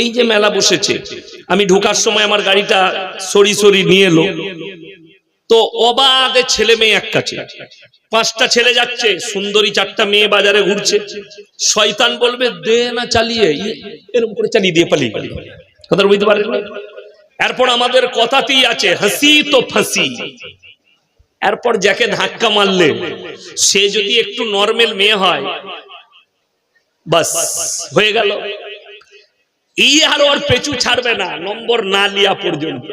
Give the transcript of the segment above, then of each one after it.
এই যে মেলা বসেছে, আমি ঢোকার সময় আমার গাড়িটা সরি সরি নিয়ে এলো। তো অবাধে ছেলে মেয়ে এক কাছে পাঁচটা ছেলে যাচ্ছে, সুন্দরী চারটা মেয়ে বাজারে ঘুরছে। শয়তান বলবে, দে না চালিয়ে। এরকম করে চালিয়ে দিয়ে পালিয়ে পালিয়ে কথা বুঝতে পারেন? এরপর আমাদের কথাতেই আছে, হাসি তো ফাঁসি। এরপর যাকে ধাক্কা মারলে, সে যদি একটু নর্মাল মেয়ে হয়, বাস, হয়ে গেল। ই আর ওর পেছু ছাড়বে না, নম্বর না লিয়া পর্যন্ত।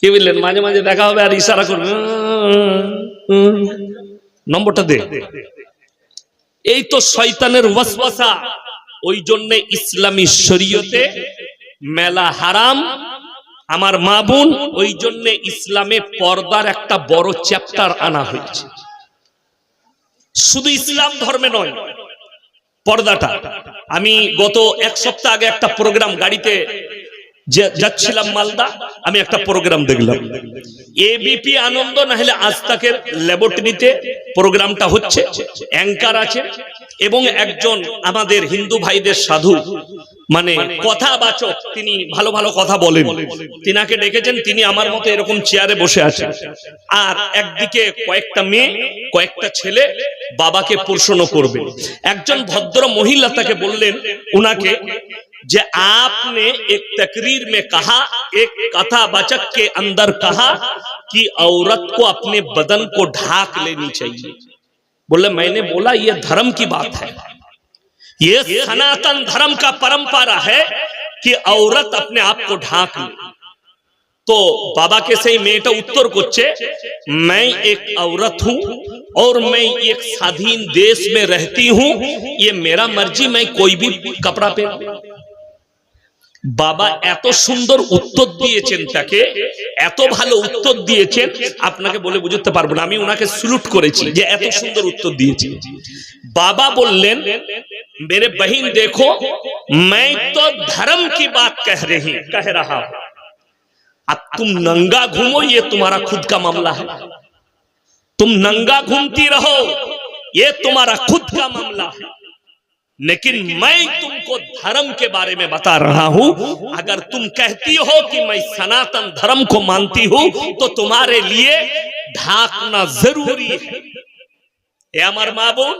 কি বললেন? মাঝে মাঝে দেখা হবে আর ইশারা করবে নম্বরটা দে। এই তো শয়তানের ওয়াসওয়াসা। ওই জন্য ইসলামী শরীয়তে মেলা হারাম, আমার মা বোন, ওই জন্য ইসলামে পর্দার একটা বড় চ্যাপ্টার আনা হয়েছে। শুধু ইসলাম ধর্মে নয় পর্দাটা। আমি গত এক সপ্তাহ আগে একটা প্রোগ্রাম গাড়িতে যাচ্ছিলাম মালদা, আমি একটা প্রোগ্রাম দেখলাম। এবিপি আনন্দ না হলে আজ তাকের ল্যাবরেটরিতে প্রোগ্রামটা হচ্ছে। অ্যাঙ্কার আছে এবং একজন আমাদের হিন্দু ভাইদের সাধু। মানে কথাবাচক তিনি ভালো ভালো কথা বলেন তিনাকে ডেকেছেন তিনি আমার মতো এরকম চেয়ারে বসে আছেন আর একদিকে কয়েকটা মেয়ে কয়েকটা ছেলে বাবাকে প্রশ্ন করবে একজন ভদ্র মহিলা তাকে বললেন উনাকে যে आपने एक तकरीर में कहा एक कथा बचक के अंदर कहा कि औरत को अपने बदन को ढाक लेनी चाहिए बोले मैंने बोला ये धर्म की बात है ये सनातन धर्म का परंपरा है कि औरत अपने आप को ढाक ले तो बाबा के सही मेटा उत्तर করছে मैं एक औरत हूं और मैं एक स्वाधीन देश में रहती हूं ये मेरा मर्जी मैं कोई भी कपड़ा पहन বাবা এত সুন্দর উত্তর দিয়েছেন তাকে এত ভালো উত্তর দিয়েছেন আপনাকে বলে বুঝতে পারবো না আমি ওনাকে স্লুট করেছি যে এত সুন্দর উত্তর দিয়েছি বাবা বললেন मेरे बहन देखो, मैं तो धर्म की बात कह रही, कह रहा हूँ। अब तुम नंगा घूमो, ये तुम्हारा खुद का मामला है। तुम नंगा घूमती रहो, ये तुम्हारा खुद का मामला है। लेकिन मैं तुमको धर्म के बारे में बता रहा हूँ, अगर तुम कहती हो कि मैं सनातन धर्म को मानती हूँ तो तुम्हारे लिए ढांकना ज़रूरी है। এ আমার মা বোন,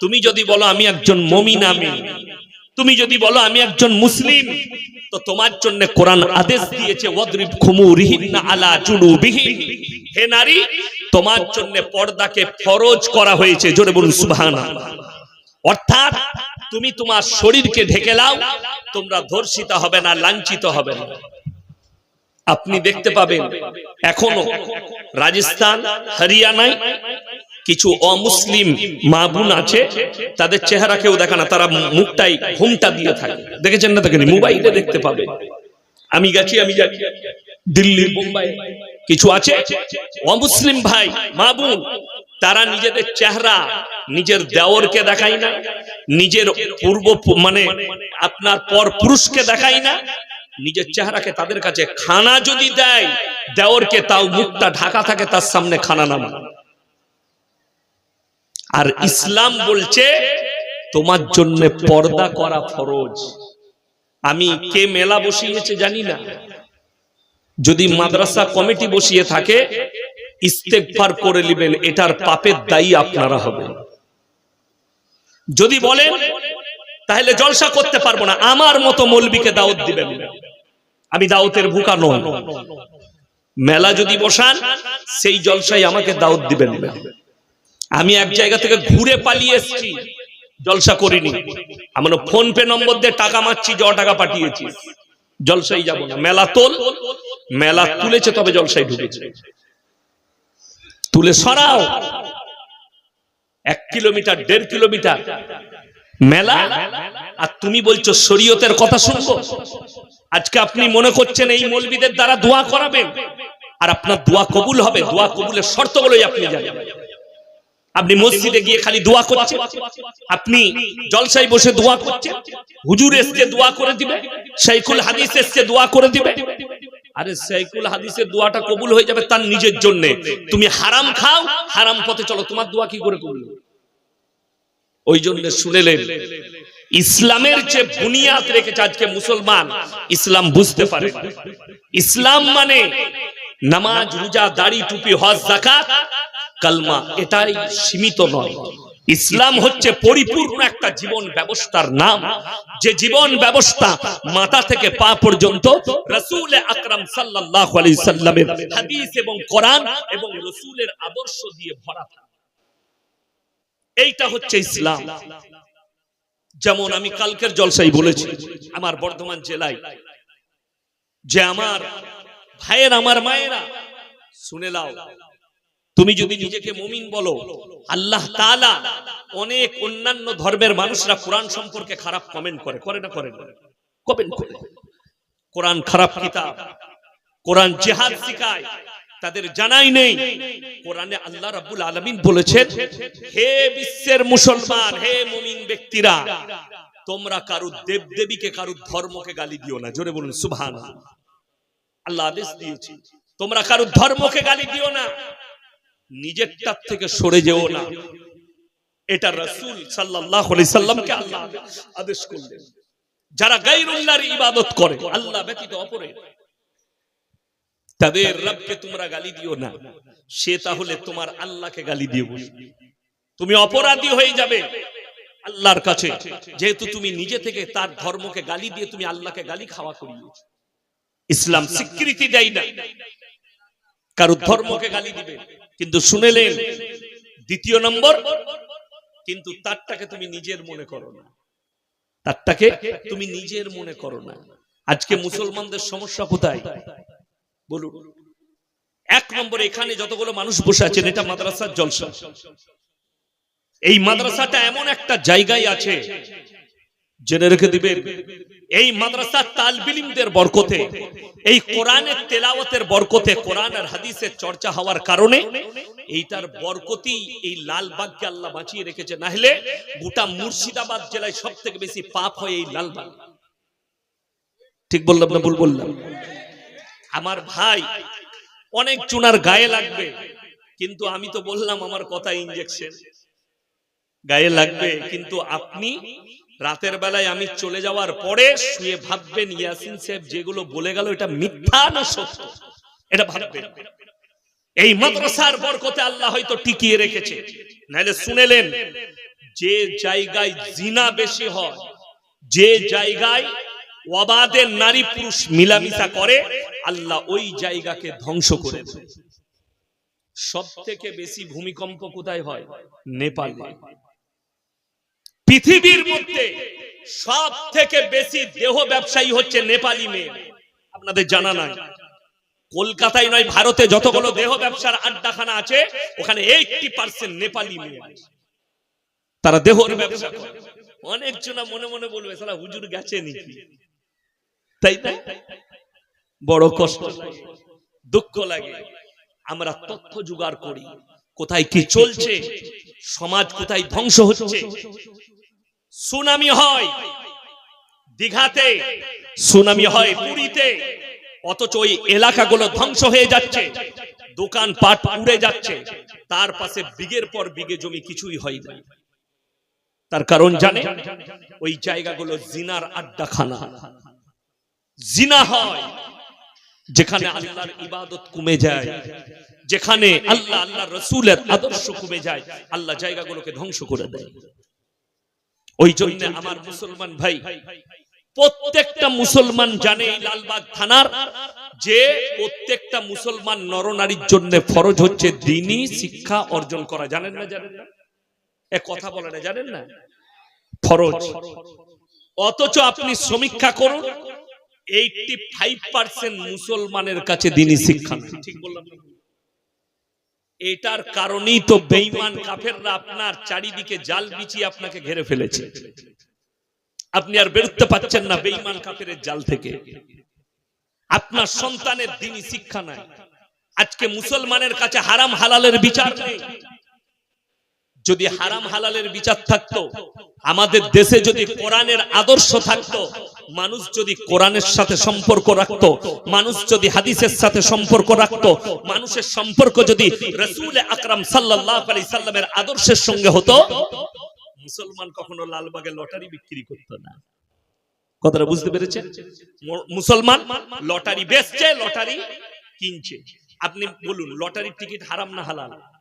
তুমি যদি বলো আমি একজন মমিন, আমি। তুমি যদি বলো আমি একজন মুসলিম, তো তোমার জন্য কোরআন আদেশ দিয়েছে, ওয়াদরিব খুমুরিহিন্না আলা জুনুবিহিন হে নারী, তোমার জন্য পর্দাকে ফরজ করা হয়েছে, জোরে বলুন সুবহানাল্লাহ। অর্থাৎ তুমি তোমার শরীরকে ঢেকে লাও, তোমরা ধর্ষিত হবে না, লাঞ্ছিত হবে না। আপনি দেখতে পাবেন, এখনও রাজস্থান, হরিয়ানায় কিছু অমুসলিম মা বোন আছে, তাদের চেহারা কেউ দেখে না তারা মুখটাই ঘুমটা দিয়ে থাকে। দেখেছেন না দেখেনি মোবাইলে দেখতে পাবে। আমি গেছি, আমি যাচ্ছি। দিল্লি, মুম্বাই, কিছু আছে? অমুসলিম ভাই মা বোন তারা নিজেদের চেহারা, নিজের দেওরকে দেখায় না, নিজের পূর্ব মানে আপনার পর পুরুষকে দেখায় না, নিজের চেহারাকে তাদের কাছে খানা যদি দেয়, দেওরকে তাও মুখটা ঢাকা থাকে, তার সামনে খানা নামা আর ইসলাম বলছে তোমার জন্য পর্দা করা ফরজ। আমি কে মেলা বসিয়েছে জানি না। যদি মাদ্রাসা কমিটি বসিয়ে থাকে ইস্তেকফার করে নেবেন। এটার পাপের দায়ী আপনারা হবেন। যদি বলেন তাহলে জলসা করতে পারব না। আমার মতো মৌলবীকে দাওয়াত দিবেন। আমি দাওয়াতের ভুকা নই। মেলা যদি বসান সেই জলসাই আমাকে দাওয়াত দিবেন। না আমি এক জায়গা থেকে ঘুরে পালিয়ে এসেছি, জলসা করিনি। আমার ফোন পে নম্বর দিয়ে টাকা মারছি, জ টাকা পাঠিয়েছি। জলসাই যাব না। মেলা তোল, মেলা তুলেছে তবে জলসাই ঢুকেছে। তুলে সরাও। এক কিলোমিটার, দেড় কিলোমিটার। মেলা, আর তুমি বলছো শরীয়তের কথা শুনব? আজকে আপনি মনে করছেন এই মৌলবিদের দ্বারা দোয়া করাবেন? আর আপনার দোয়া কবুল হবে। দোয়া কবুলের শর্তগুলোই আপনি জানেন। আপনি মসজিদে গিয়ে খালি দোয়া করছেন? আপনি জলসায় বসে দোয়া করছেন? হুজুর এসছে দোয়া করে দিবে? শাইখুল হাদিস এসছে দোয়া করে দিবে? আরে শাইখুল হাদিসের দোয়াটা কবুল হয়ে যাবে তার নিজের জন্য। তুমি হারাম খাও, হারাম পথে চলো। তোমার দোয়া কি করে কবুল ওই জন্য শুনেলেন, ইসলামের যে বুনিয়াদ রেখেছে আজকে মুসলমান, ইসলাম বুঝতে পারে। ইসলাম মানে নামাজ, রোজা, দাড়ি, টুপি, হজ জাকাত কালমা এটাই সীমিত নয়। ইসলাম হচ্ছে পরিপূর্ণ একটা জীবন ব্যবস্থার নাম। যে জীবন ব্যবস্থা মাথা থেকে পা পর্যন্ত রসুল আকরাম সাল্লাল্লাহু আলাইহি সাল্লামের হাদিস এবং কোরআন এবং রসুলের আদর্শ দিয়ে ভরা। এইটা হচ্ছে ইসলাম। যেমন আমি কালকের জলসাই বলেছি, আমার বর্ধমান জেলায় যে আমার ভাইয়ের, আমার মায়েরা, শুনে লাও তুমি যদি নিজেকে মুমিন বলো, আল্লাহ তাআলা অনেক অন্যান্য ধর্মের মানুষরা কোরআন সম্পর্কে খারাপ কমেন্ট করে করে না, করে কমেন্ট করে। কোরআন খারাপ কিতাব, কোরআন জিহাদ শিখায়, তাদের জানাই নেই। কোরআনে আল্লাহ রাব্বুল আলামিন বলেছেন, হে বিশ্বের মুসলমান, হে মুমিন ব্যক্তিরা, তোমরা কারু দেব দেবদেবীকে কারু ধর্মকে গালি দিও না। জোরে বলুন, সুবহানাল্লাহ। আল্লাহ আদেশ দিয়েছে, তোমরা কারু ধর্মকে গালি দিও না। নিজেরটার থেকে সরে যেও না। এটা রাসূল সাল্লামকে আল্লাহ আদেশ করলেন। যারা গায়রুল্লাহর ইবাদত করে, আল্লাহ ব্যতীত অপরে। তাদের রবকে তোমরা গালি দিও না। সে তাহলে তোমার আল্লাহকে গালি দিয়ে বসবে। তুমি অপরাধী হয়ে যাবে আল্লাহর কাছে। যেহেতু তুমি নিজে থেকে তার ধর্মকে গালি দিয়ে তুমি আল্লাহকে গালি খাওয়া করিয়েছো। ইসলাম স্বীকৃতি দেয় না। কারও ধর্মকে গালি দিবে, কিন্তু শুনেলেন দ্বিতীয় নম্বর, কিন্তু তারটাকে তুমি নিজের মনে করো না। তারটাকে তুমি নিজের মনে করো না। আজকে মুসলমানদের সমস্যা কোথায়? বলুন। এক নম্বর, এখানে যতগুলো মানুষ বসে আছেন, এটা মাদ্রাসার জলসা। এই মাদ্রাসাটা এমন একটা জায়গায় আছে জেনে রেখে দিবেন এই মাদ্রাসার তালবিলিমদের বরকতে, এই কোরআনের তেলাওয়াতের বরকতে, কোরআন আর হাদিসের চর্চা হওয়ার কারণে, এইটার বরকতি এই লালবাগকে আল্লাহ বাঁচিয়ে রেখেছে। না হলে গোটা মুর্শিদাবাদ জেলায় সব থেকে বেশি পাপ হয় এই লালবাগ। ঠিক বললাম না ভুল বললাম? আমার ভাই অনেক চুনার গায়ে লাগবে, কিন্তু আমি তো বললাম আমার কথা ইঞ্জেকশন গায়ে লাগবে, কিন্তু আপনি রাতের বেলায় আমি চলে যাওয়ার পরে শুয়ে ভাববেন ইয়াসিন সাহেব, যেগুলো বলে গেল এটা মিথ্যা না সত্য? এটা ভাববেন। এই মাদ্রাসার বরকতে আল্লাহ হয়তো টিকিয়ে রেখেছে। নাহলে শুনেলেন, যে জায়গায় জিনা বেশি হয়, যে জায়গায় অবাধে নারী পুরুষ মিলামিশা করে, আল্লাহ ওই জায়গাকে ধ্বংস করে সব থেকে বেশি ভূমিকম্প কোথায় হয়? নেপালে। পৃথিবীর মধ্যে সব থেকে বেশি দেহ ব্যবসায়ী হচ্ছে নেপালি মেয়ে। আপনাদের জানা নাই। কলকাতায় নয়, ভারতে যতগুলো দেহ ব্যবসার আড্ডাখানা আছে, ওখানে এইটি পার্সেন্ট নেপালি মেয়ে তারা দেহর ব্যবসা অনেক জনা মনে মনে বলবে, সালা হুজুর গেছে নাকি? তাই তাই বড় কষ্ট দুঃখ লাগে। আমরা তথ্য জোগাড় করি। কোথায় কি চলছে? সমাজ কোথায় ধ্বংস হচ্ছে? সুনামি হয় দিঘাতে, সুনামি হয় পুরীতে, অথচ ওই এলাকাগুলো ধ্বংস হয়ে যাচ্ছে দোকান পাট উড়ে যাচ্ছে, তার পাশে বিঘের পর বিঘে জমি কিছুই হয় না তার কারণ জানে? ওই জায়গাগুলো জিনার আড্ডাখানা। জিনা হয় যেখানে আল্লাহর ইবাদত কমে যায়, যেখানে আল্লাহ আল্লাহ রসুলের আদর্শ কমে যায়, আল্লাহ জায়গাগুলোকে ধ্বংস করে দেয়। ওই জন্য আমার মুসলমান ভাই, প্রত্যেকটা মুসলমান জানে লালবাগ থানার যে প্রত্যেকটা মুসলমান নরনারীর জন্য ফরজ হচ্ছে দিনই শিক্ষা অর্জন করা। জানেন না জানেন না? এ কথা বলে না, জানেন না? ফরজ। অথচ আপনি সমীক্ষা করুন এইটি ফাইভ পার্সেন্ট মুসলমানের কাছে দিনই শিক্ষা। ঠিক বললাম? এটার কারণেই তো বেঈমান কাফেররা আপনার চারিদিকে জাল বিছিয়ে আপনাকে ঘিরে ফেলেছে। আপনি আর বেরোতে পাচ্ছেন না বেঈমান কাফেরের জাল থেকে। আপনার সন্তানের দিনই শিক্ষা নাই। আজকে মুসলমানের কাছে হারাম হালালের বিচার নেই। যদি হারাম হালালের বিচার থাকতো আমাদের দেশে যদি কোরআনের আদর্শ থাকতো মানুষ যদি কোরআনের সাথে সম্পর্ক রাখতো, মানুষ যদি হাদিসের সাথে সম্পর্ক রাখতো, মানুষের সম্পর্ক যদি রসুল আকরাম সাল্লাল্লাহু আলাইহি সাল্লামের আদর্শের সঙ্গে হতো, মুসলমান কখনো লালবাগে লটারি বিক্রি করতো না। কথাটা বুঝতে পেরেছেন? মু- মুসলমান লটারি বেচছে, লটারি কিনছে। আপনি বলুন, লটারির টিকিট হারাম না হালাল?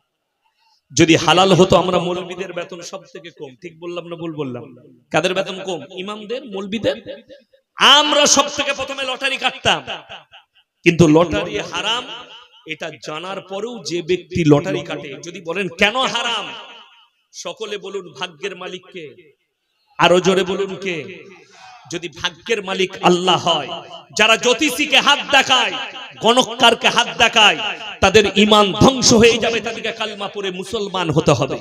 যদি হালাল হতো, আমরা মৌলবীদের বেতন সব থেকে কম। ঠিক বললাম না ভুল বললাম? কাদের বেতন কম? ইমামদের? মৌলবীদের? আমরা সব থেকে প্রথমে লটারি কাটতাম। কিন্তু লটারি হারাম, এটা জানার পরেও যে ব্যক্তি লটারি কাটে, যদি বলেন, কেন হারাম? সকলে বলুন, ভাগ্যের মালিককে। আরও জোরে বলুন, কে? যদি ভাগ্যের মালিক আল্লাহ হয়, যারা জ্যোতিষীকে হাত দেখায়, গণকারকে হাত দেখায়, তাদের ইমান ধ্বংস হয়ে যাবে, তাদেরকে কালমা পরে মুসলমান হতে হবে।